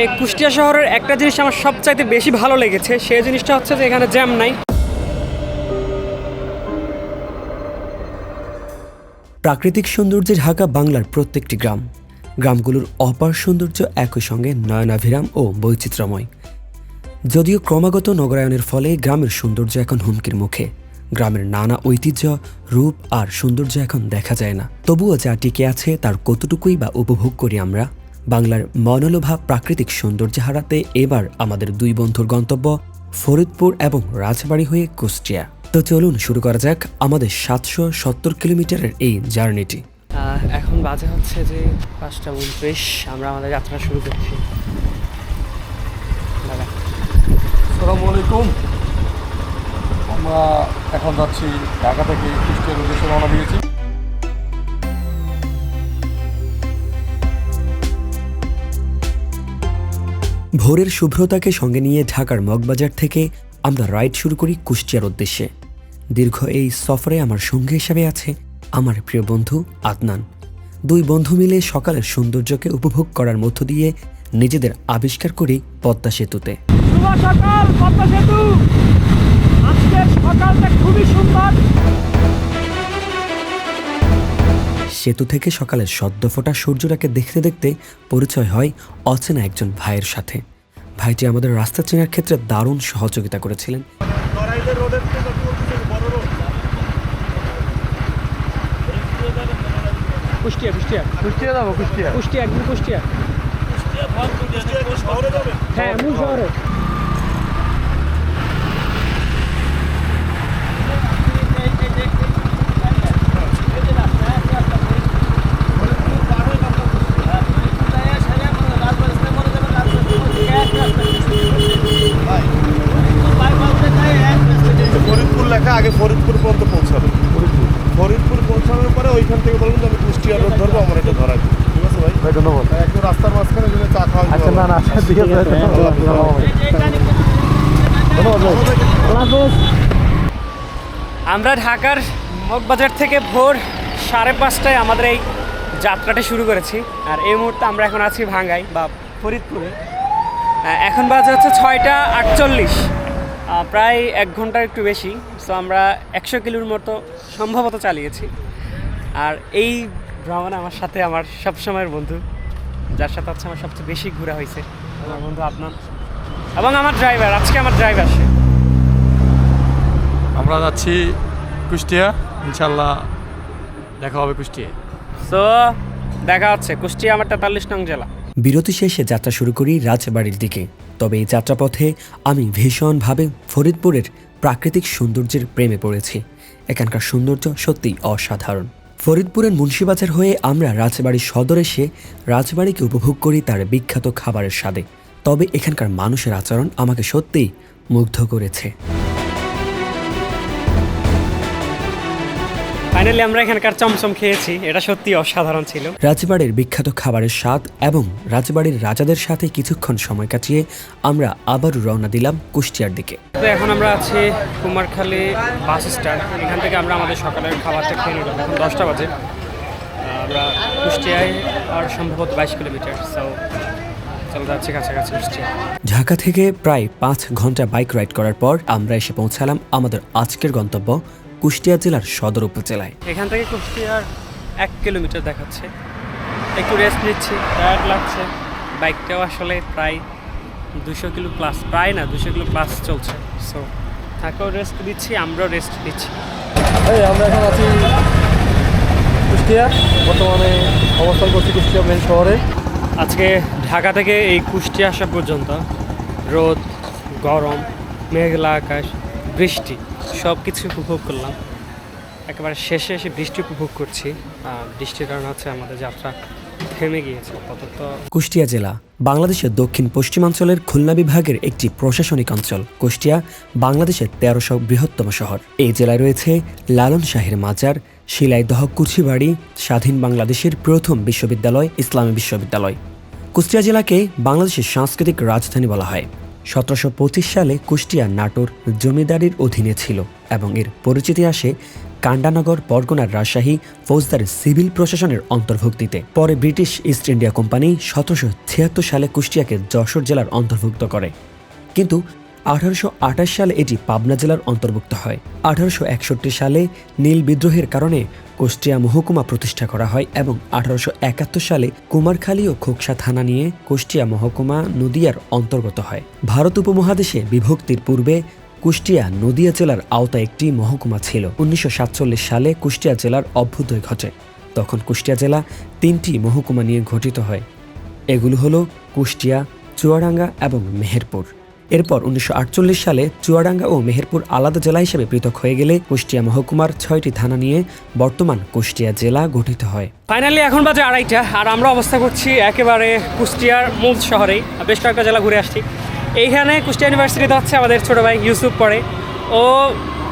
এই কুষ্টিয়া শহরের একটা জিনিস আমার সবচাইতে বেশি ভালো লেগেছে সেই জিনিসটা হচ্ছে যে এখানে জ্যাম নাই। প্রাকৃতিক সৌন্দর্যে ঢাকা বাংলার প্রত্যেকটি গ্রাম। গ্রামগুলোর অপার সৌন্দর্য একই সঙ্গে নয়নাভিরাম ও বৈচিত্র্যময়। যদিও ক্রমাগত নগরায়নের ফলে গ্রামের সৌন্দর্য এখন হুমকির মুখে। গ্রামের নানা ঐতিহ্য, রূপ আর সৌন্দর্য এখন দেখা যায় না। তবুও যা টিকে আছে তার কতটুকুই বা উপভোগ করি আমরা বাংলার মনোলোভা প্রাকৃতিক সৌন্দর্য হারাতে এবার আমাদের দুই বন্ধুর গন্তব্য ফরিদপুর এবং রাজবাড়ি হয়ে কুষ্টিয়া। তো চলুন শুরু করা যাক আমাদের সাতশো সত্তর কিলোমিটারের এই জার্নিটি। আহ, এখন বাজে হচ্ছে যে পাঁচটা উনত্রিশ আমরা আমাদের যাত্রা শুরু করছি। আসসালামু আলাইকুম। আমরা এখন যাচ্ছি ঢাকা থেকে কুষ্টিয়ার উদ্দেশ্যে রওনা দিয়েছি। ভোরের শুভ্রতাকে সঙ্গে নিয়ে ঢাকার মগবাজার থেকে আমরা রাইড শুরু করি কুষ্টিয়ার উদ্দেশ্যে। দীর্ঘ এই সফরে আমার সঙ্গী হিসাবে আছে আমার প্রিয় বন্ধু আদনান। দুই বন্ধু মিলে সকালের সৌন্দর্যকে উপভোগ করার মধ্য দিয়ে নিজেদের আবিষ্কার করি পদ্মা সেতুতে। সকাল, পদ্মা সেতু। সকালটা খুবই সুন্দর। সেতু থেকে সকালের সদ্য ফোটা সূর্যটাকে দেখতে দেখতে পরিচয় হয় অচেনা একজন ভাইয়ের সাথে। ভাইটি আমাদের রাস্তা চেনার ক্ষেত্রে দারুণ সহযোগিতা করেছিলেন। কুষ্টিয়া কুষ্টিয়া। কুষ্টিয়া যাব কুষ্টিয়া। কুষ্টিয়া একদম কুষ্টিয়া। হ্যাঁ মূল শহরে ফরিদপুর লেখা আগে ফরিদপুর পর্যন্ত পৌঁছাবে ফরিদপুর পৌঁছানোর পরে ওইখান থেকে বলবেন যে আমি কুষ্টিয়া রোড ধরবো আমার এটা ধরা দিন। ঠিক আছে ভাই ভাই ধন্যবাদ একটু রাস্তার মাঝখানে যদি চা খাওয়া আচ্ছা না না আচ্ছা ঠিক আছে ধন্যবাদ ভাই আমরা ঢাকার মগবাজার থেকে ভোর সাড়ে পাঁচটায় আমাদের এই যাত্রাটা শুরু করেছি। আর এই মুহূর্তে আমরা এখন আছি ভাঙ্গাই বা ফরিদপুরে। এখন বাজে হচ্ছে ছয়টা আটচল্লিশ। প্রায় এক ঘণ্টার একটু বেশি। সো আমরা একশো কিলোর মতো সম্ভবত চালিয়েছি। আর এই ভ্রমণে আমার সাথে আমার সবসময়ের বন্ধু, যার সাথে হচ্ছে আমার সবচেয়ে বেশি ঘোরা হয়েছে। আমার বন্ধু আপনার এবং আমার ড্রাইভার আজকে আমার ড্রাইভার সে। আমরা যাচ্ছি কুষ্টিয়া ইনশাল্লাহ দেখা হবে কুষ্টিয়া সো দেখা হচ্ছে। কুষ্টিয়া আমার তেতাল্লিশ নং জেলা। বিরতি শেষে যাত্রা শুরু করি রাজবাড়ির দিকে। তবে এই যাত্রাপথে আমি ভীষণভাবে ফরিদপুরের প্রাকৃতিক সৌন্দর্যের প্রেমে পড়েছি। এখানকার সৌন্দর্য সত্যিই অসাধারণ। ফরিদপুরের মুন্সিবাজার হয়ে আমরা রাজবাড়ি সদর এসে রাজবাড়িকে উপভোগ করি তার বিখ্যাত খাবারের স্বাদে। তবে এখানকার মানুষের আচরণ আমাকে সত্যিই মুগ্ধ করেছে। ফাইনালি আমরা এখানকার চমচম খেয়েছি। এটা সত্যি অসাধারণ ছিল। রাজবাড়ির বিখ্যাত খাবারের স্বাদ এবং রাজবাড়ির রাজাদের সাথে কিছুক্ষণ সময় কাটিয়ে আমরা আবারও রওনা দিলাম কুষ্টিয়ার দিকে। তো এখন আমরা আছি কুমারখালী বাস স্ট্যান্ড। এখান থেকে আমরা আমাদের সকালের খাবারটা খেয়ে নিলাম। এখন দশটা বাজে। আমরা কুষ্টিয়ায় আর সম্ভবত বাইশ কিলোমিটার। সো ঢাকা থেকে প্রায় পাঁচ ঘণ্টা বাইক রাইড করার পর আমরা এসে পৌঁছালাম আমাদের আজকের গন্তব্য কুষ্টিয়া জেলার সদর উপজেলায়। এখান থেকে কুষ্টিয়ার এক কিলোমিটার দেখাচ্ছে। একটু রেস্ট নিচ্ছি টায়ার্ড লাগছে। বাইকটাও আসলে প্রায় দুশো কিলো প্লাস প্রায় না দুশো কিলো প্লাস চলছে। সো তাকেও রেস্ট দিচ্ছি আমরাও রেস্ট নিচ্ছি। আমরা এখন আছি কুষ্টিয়া। বর্তমানে অবস্থান করছি কুষ্টিয়া মেন শহরে। আজকে ঢাকা থেকে এই কুষ্টিয়া আসা পর্যন্ত রোদ গরম মেঘলা আকাশ বৃষ্টি। সব কিছু উপভোগ করলাম। একেবারে শেষে এসে বৃষ্টি উপভোগ করছি। বৃষ্টির কারণে হচ্ছে আমাদের যাত্রা থেমে গিয়েছে আপাতত। কুষ্টিয়া জেলা, বাংলাদেশের দক্ষিণ পশ্চিমাঞ্চলের খুলনা বিভাগের একটি প্রশাসনিক অঞ্চল, কুষ্টিয়া, বাংলাদেশের তেরোশো বৃহত্তম শহর। এই জেলায় রয়েছে লালন শাহের মাজার, শিলাইদহ কুচিবাড়ি, স্বাধীন বাংলাদেশের প্রথম বিশ্ববিদ্যালয়, ইসলামী বিশ্ববিদ্যালয়। কুষ্টিয়া জেলাকে বাংলাদেশের সাংস্কৃতিক রাজধানী বলা হয়। সতেরোশো পঁচিশ সালে কুষ্টিয়া নাটোর জমিদারির অধীনে ছিল এবং এর পরিচিতি আসে কান্ডানগর পরগনার রাজশাহী ফৌজদার সিভিল প্রশাসনের অন্তর্ভুক্তিতে। পরে ব্রিটিশ ইস্ট ইন্ডিয়া কোম্পানি সতেরোশো ছিয়াত্তর সালে কুষ্টিয়াকে যশোর জেলার অন্তর্ভুক্ত করে। কিন্তু আঠারোশো আঠাশ সালে এটি পাবনা জেলার অন্তর্ভুক্ত হয়। আঠারোশো একষট্টি সালে নীল বিদ্রোহের কারণে কুষ্টিয়া মহকুমা প্রতিষ্ঠা করা হয় এবং আঠারোশো একাত্তর সালে কুমারখালী ও খোকসা থানা নিয়ে কুষ্টিয়া মহকুমা নদিয়ার অন্তর্গত হয়। ভারত উপমহাদেশে বিভক্তির পূর্বে কুষ্টিয়া নদিয়া জেলার আওতায় একটি মহকুমা ছিল। উনিশশো সাতচল্লিশ সালে কুষ্টিয়া জেলার অভ্যুদয় ঘটে। তখন কুষ্টিয়া জেলা তিনটি মহকুমা নিয়ে গঠিত হয়। এগুলো হলো কুষ্টিয়া, চুয়াডাঙ্গা এবং মেহেরপুর। এরপর উনিশশো আটচল্লিশ সালে চুয়াডাঙ্গা ও মেহেরপুর আলাদা জেলা হিসেবে পৃথক হয়ে গেলে কুষ্টিয়া মহকুমার ছয়টি থানা নিয়ে বর্তমান কুষ্টিয়া জেলা গঠিত হয়। ফাইনালি এখন বাজে আড়াইটা, আর আমরা অবস্থা করছি একেবারে কুষ্টিয়ার মূল শহরেই। বেশ কয়েকটা জেলা ঘুরে আসছি। এইখানে কুষ্টিয়া ইউনিভার্সিটিতে হচ্ছে আমাদের ছোটো ভাই ইউসুফ পড়ে। ও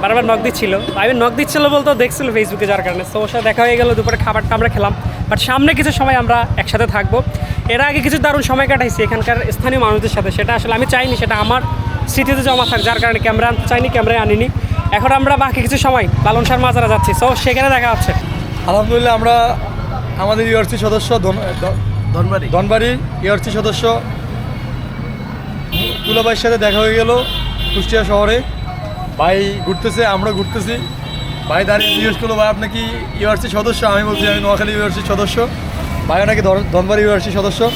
বারবার নক দিচ্ছিল। আমি নক দিচ্ছিল বলতে দেখছিল ফেসবুকে যার কারণে। তো দেখা হয়ে গেল, দুপুরে খাবারটা আমরা খেলাম। বাট সামনে কিছু সময় আমরা একসাথে থাকব। এর আগে কিছু দারুণ সময় কাটাইছি এখানকার স্থানীয় মানুষদের সাথে। সেটা আসলে আমি চাইনি সেটা আমার স্মৃতিতে জমা থাক যার কারণে ক্যামেরা আনতে চাইনি ক্যামেরায় আনিনি। এখন আমরা বাকি কিছু সময় লালন সার মাজারা যাচ্ছি। সো সেখানে দেখা হচ্ছে। আলহামদুলিল্লাহ আমরা আমাদের ইউআরসি সদস্য ধন- দ- ধনবাড়ির ইউআরসি সদস্য তুলাবাইয়ের সাথে দেখা হয়ে গেল কুষ্টিয়া শহরে। ভাই ঘুরতেছে আমরা ঘুরতেছি। ভাই দাঁড়িয়ে জিজ্ঞেস করল ভাই আপনি কি ইউআরসি সদস্য? আমি বলছি আমি নোয়াখালী ইউআরসি সদস্য। ভাইও নাকি ধন- ধনবাড়ি ইউআরসি সদস্য।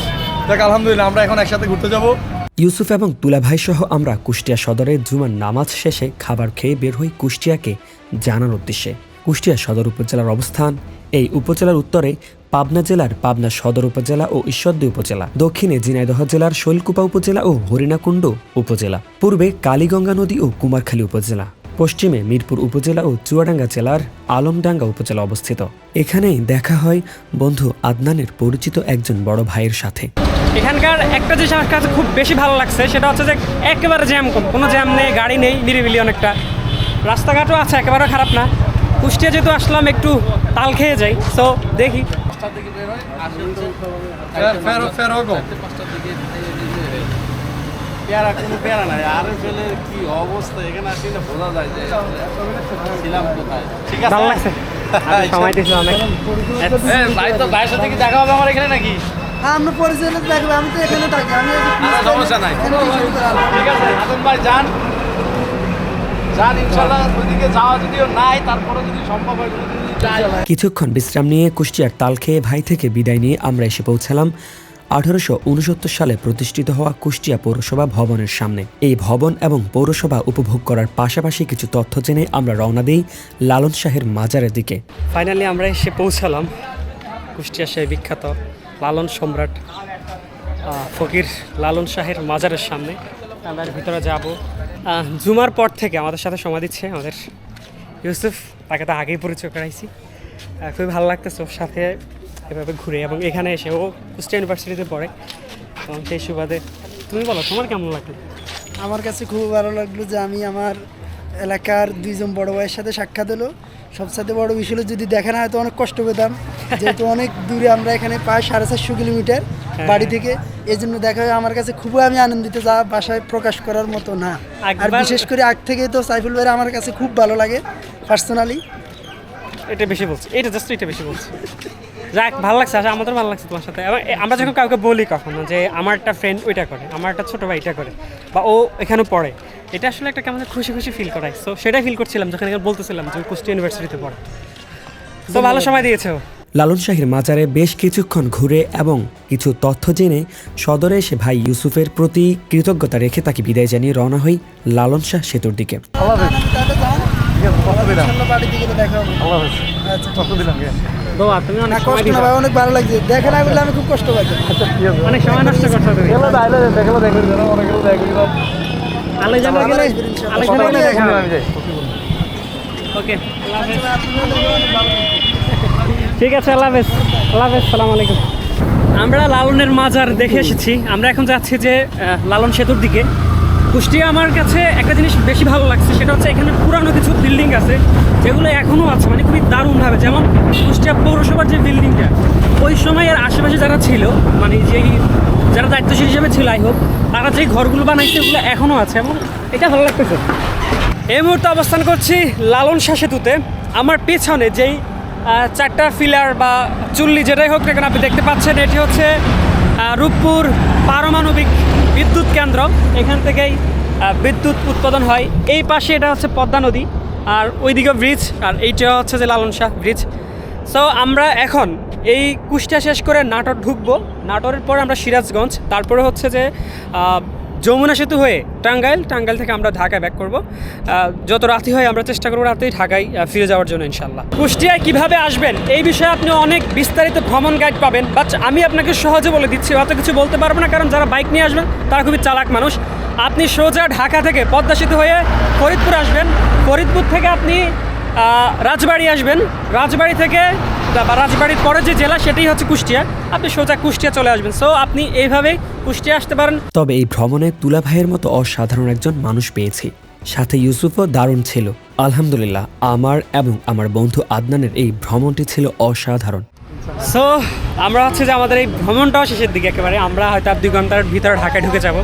দেখ আলহামদুলিল্লাহ, আমরা এখন একসাথে ঘুরতে যাব। ইউসুফ এবং তুলাভাই সহ আমরা কুষ্টিয়া সদরে জুমার নামাজ শেষে খাবার খেয়ে বের হই কুষ্টিয়াকে জানার উদ্দেশ্যে। কুষ্টিয়া সদর উপজেলার অবস্থান, এই উপজেলার উত্তরে পাবনা জেলার পাবনা সদর উপজেলা ও ঈশ্বরদী উপজেলা, দক্ষিণে ঝিনাইদহ জেলার শৈলকুপা উপজেলা ও হরিণাকুণ্ড উপজেলা, পূর্বে কালীগঙ্গা নদী ও কুমারখালী উপজেলা। পশ্চিমে মিরপুর উপজেলা ও চুয়াডাঙ্গা জেলার আলমডাঙ্গা উপজেলা অবস্থিত। এখানেই দেখা হয় বন্ধু আদনানের পরিচিত একজন বড় ভাইয়ের সাথে। এখানকার একটা জিনিস আমার কাছে খুব বেশি ভালো লাগছে সেটা হচ্ছে যে একেবারে জ্যাম কম। কোনো জ্যাম নেই গাড়ি নেই নিরিবিলি অনেকটা। রাস্তাঘাটও আছে একেবারে খারাপ না। কুষ্টিয়া যেহেতু আসলাম একটু তাল খেয়ে যাই। তো দেখি। ফেরো ফেরো গো। পেয়ারা কোনো পেয়ারা নাই। আর ফেলে কি অবস্থা এখানে আসলে বোঝা যায় যে ছিলাম কোথায়। ঠিক আছে? ভালো লাগছে। সময় দিয়েছিল অনেক। ভাই তো ভাইয়ের সাথে কি দেখা হবে আমার এখানে নাকি? হ্যাঁ আমরা পরিচয় দেখব আমি তো এখানে থাকি আমি এই যে আচ্ছা, সমস্যা নাই। এখানে টিউশন করালাম। ঠিক আছে হাসান ভাই যান। যান ইনশাল্লাহ ওইদিকে যাওয়া যদিও নাই তারপরে যদি সম্ভব হয় কিছুক্ষণ বিশ্রাম নিয়ে কুষ্টিয়ার তাল খেয়ে ভাই থেকে বিদায় নিয়ে আমরা এসে পৌঁছালাম। আঠারোশো উনসত্তর সালে প্রতিষ্ঠিত হওয়া কুষ্টিয়া পৌরসভা ভবনের সামনে। এই ভবন এবং পৌরসভা উপভোগ করার পাশাপাশি কিছু তথ্য জেনে আমরা রওনা দিই লালন শাহের মাজারের দিকে। ফাইনালি আমরা এসে পৌঁছালাম কুষ্টিয়া সেই বিখ্যাত লালন সম্রাট ফকির লালন শাহের মাজারের সামনে। আমরা ভিতরে যাব। জুমার পর থেকে আমাদের সাথে সময় দিচ্ছে আমাদের ইউসুফ, তাকে তো আগেই পরিচয় করাইছি। খুবই ভালো লাগতেছে ওর সাথে। এভাবে ঘুরে এবং এখানে এসে ও কুষ্টিয়া ইউনিভার্সিটিতে পড়ে। এবং সেই সুবাদে তুমি বলো তোমার কেমন লাগল? আমার কাছে খুব ভালো লাগল যে আমি আমার এলাকার দুইজন বড় ভাইয়ের সাথে সাক্ষাৎ হলো। সবসাথে বড় বিষয় হলো যদি দেখা না হয় তো অনেক কষ্ট পেতাম। যেহেতু অনেক দূরে আমরা এখানে প্রায় সাড়ে চারশো কিলোমিটার বাড়ি থেকে। এই জন্য দেখা হয় আমার কাছে খুবই আমি আনন্দিত যা বাসায় প্রকাশ করার মতো না। আর বিশেষ করে আগ থেকে তো সাইফুল ভাই আমার কাছে খুব ভালো লাগে পার্সোনালি এটা বেশি বলছি এটা জাস্ট এটা বেশি বলছি। যাক ভালো লাগছে আচ্ছা আমাদের ভালো লাগছে তোমার সাথে। এবং আমরা যখন কাউকে বলি কখনো যে আমার একটা ফ্রেন্ড ওইটা করে আমার একটা ছোটো ভাই এটা করে বা ও এখানে পড়ে এটা আসলে একটা কেমন খুশি খুশি ফিল করায়। সো সেটাই ফিল করছিলাম যখন এখানে বলতেছিলাম যে ও কুষ্টিয়া ইউনিভার্সিটিতে পড়ে। তো ভালো সময় দিয়েছে। লালন শাহের মাজারে বেশ কিছুক্ষণ ঘুরে এবং কিছু তথ্য জেনে সদরে এসে ভাই ইউসুফের প্রতি কৃতজ্ঞতা রেখে তাকে বিদায় জানিয়ে রওনা হই লালন শাহ সেতুর দিকে। আল্লাহ আল্লাহ হাফেজ। আচ্ছা দিলাম? দোয়া তুমি অনেক কষ্ট না ভাই অনেক ভালো লাগছে। দেখা না বললে আমি খুব কষ্ট আচ্ছা ঠিক আছে। অনেক সময় নষ্ট করছ তুমি। গেলে তাইলে দেখলে দেখে অনেক গেলে দেখে আলেকজান্ডার গেলে আলেকজান্ডার গেলে দেখা হবে ওকে ঠিক আছে আল্লাহ হাফেজ। আল্লাহ হাফেজ সালাম আলাইকুম। আমরা লালনের মাজার দেখে এসেছি। আমরা এখন যাচ্ছি যে আহ, লালন সেতুর দিকে। কুষ্টিয়া আমার কাছে একটা জিনিস বেশি ভালো লাগছে, সেটা হচ্ছে এখানে পুরানো কিছু বিল্ডিং আছে, যেগুলো এখনও আছে মানে খুবই দারুণভাবে। যেমন কুষ্টিয়া পৌরসভার যে বিল্ডিংটা ওই সময়ের আশেপাশে যারা ছিল মানে যেই, যারা দায়িত্বশীল হিসেবে ছিল, আই হোক, তারা যে ঘরগুলো বানাইছে, ওগুলো এখনও আছে, এবং এটা ভালো লাগতেছে। এই মুহূর্তে অবস্থান করছি লালন শাহ সেতুতে। আমার পেছনে যেই চারটা ফিলার বা চুল্লি, যেটাই হোক না কেন, আপনি দেখতে পাচ্ছেন, এটি হচ্ছে রূপপুর পারমাণবিক বিদ্যুৎ কেন্দ্র। এখান থেকেই বিদ্যুৎ উৎপাদন হয়। এই পাশে এটা হচ্ছে পদ্মা নদী আর ওইদিকে ব্রিজ আর এইটা হচ্ছে যে লালন শাহ ব্রিজ। সো আমরা এখন এই কুষ্টা শেষ করে নাটোর ঢুকবো। নাটোরের পর আমরা সিরাজগঞ্জ, তারপরে হচ্ছে যে যমুনা সেতু হয়ে টাঙ্গাইল টাঙ্গাইল থেকে আমরা ঢাকায় ব্যাক করব। যত রাতি হয় আমরা চেষ্টা করব রাতেই ঢাকায় ফিরে যাওয়ার জন্য ইনশাল্লাহ কুষ্টিয়ায় কীভাবে আসবেন? এই বিষয়ে আপনি অনেক বিস্তারিত ভ্রমণ গাইড পাবেন বাট আমি আপনাকে সহজে বলে দিচ্ছি অত কিছু বলতে পারব না, কারণ যারা বাইক নিয়ে আসবেন, তারা খুবই চালাক মানুষ। আপনি সোজা ঢাকা থেকে পদ্মা সেতু হয়ে ফরিদপুর আসবেন। ফরিদপুর থেকে আপনি রাজবাড়ি আসবেন। রাজবাড়ি থেকে বা রাজবাড়ির পরে যে জেলা সেটাই হচ্ছে কুষ্টিয়া। আপনি সোজা কুষ্টিয়া চলে আসবেন। সো আপনি এইভাবেই কুষ্টিয়া আসতে পারেন। তবে এই ভ্রমণে তুলা ভাইয়ের মতো অসাধারণ একজন মানুষ পেয়েছি। সাথে ইউসুফও দারুণ ছিল। আলহামদুলিল্লাহ আমার এবং আমার বন্ধু আদনানের এই ভ্রমণটি ছিল অসাধারণ। সো আমরা হচ্ছে যে আমাদের এই ভ্রমণটাও শেষের দিকে একেবারে। আমরা হয়তো আর দুই ঘণ্টার ভিতরে ঢাকায় ঢুকে যাব।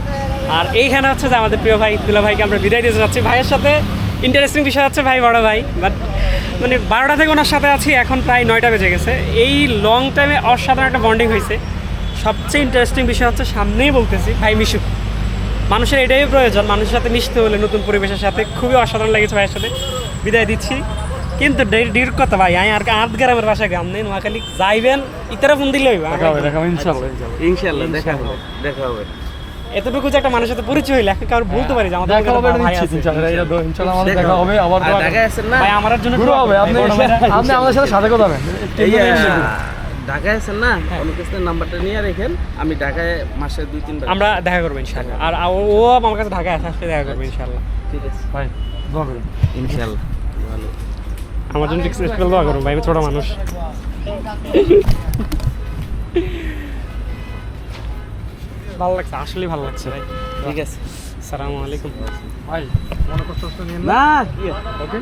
আর এইখানে হচ্ছে যে আমাদের প্রিয় ভাই তুলা ভাইকে আমরা বিদায় দিতে যাচ্ছি। ভাইয়ের সাথে ইন্টারেস্টিং বিষয় হচ্ছে ভাই বড় ভাই বাট মানে বারোটা থেকে ওনার সাথে আছি এখন প্রায় নয়টা বেজে গেছে। এই লং টাইমে অসাধারণ একটা বন্ডিং হয়েছে। সবচেয়ে ইন্টারেস্টিং বিষয় হচ্ছে সামনেই বলতেছি ভাই মিশুক মানুষের এটাই প্রয়োজন মানুষের সাথে মিশতে হলে নতুন পরিবেশের সাথে খুবই অসাধারণ লেগেছে ভাইয়ের সাথে। বিদায় দিচ্ছি। কিন্তু ডির কথা ভাই আমি আর আট গ্রামের বাসা গ্রাম নেই নোয়াখালী যাইবেন ইতারা ফোন দিলে ইনশাল্লাহ। ইনশাল্লাহ। দেখা হবে দেখা হবে। এতটুকু যে একটা মানুষের সাথে পরিচয় হইলে এখন কারোর বলতে পারি যে আমাদের দেখা হবে আমাদের দেখা হবে। আবার ঢাকায় আছেন না? ভাই আমার জন্য শুরু হবে আপনি আপনি আমাদের সাথে সাথে কথা বলেন। ঢাকায় আছেন না? অনুকেশের নাম্বারটা নিয়ে রেখেন। আমি ঢাকায় মাসে দুই তিনবার আমরা দেখা করব ইনশাল্লাহ আর ও- ও আমার কাছে ঢাকায় আসে আসলে দেখা করব ইনশাল্লাহ ঠিক আছে। ভাই দোয়া করুন। ইনশাল্লাহ ভালো। আমার জন্য দোয়া ভাই আমি ছোট মানুষ। ভালো লাগছে আসলে ভালো লাগছে ভাই। ঠিক আছে। আসসালামু আলাইকুম। ভাই মনে কষ্ট না? ওকে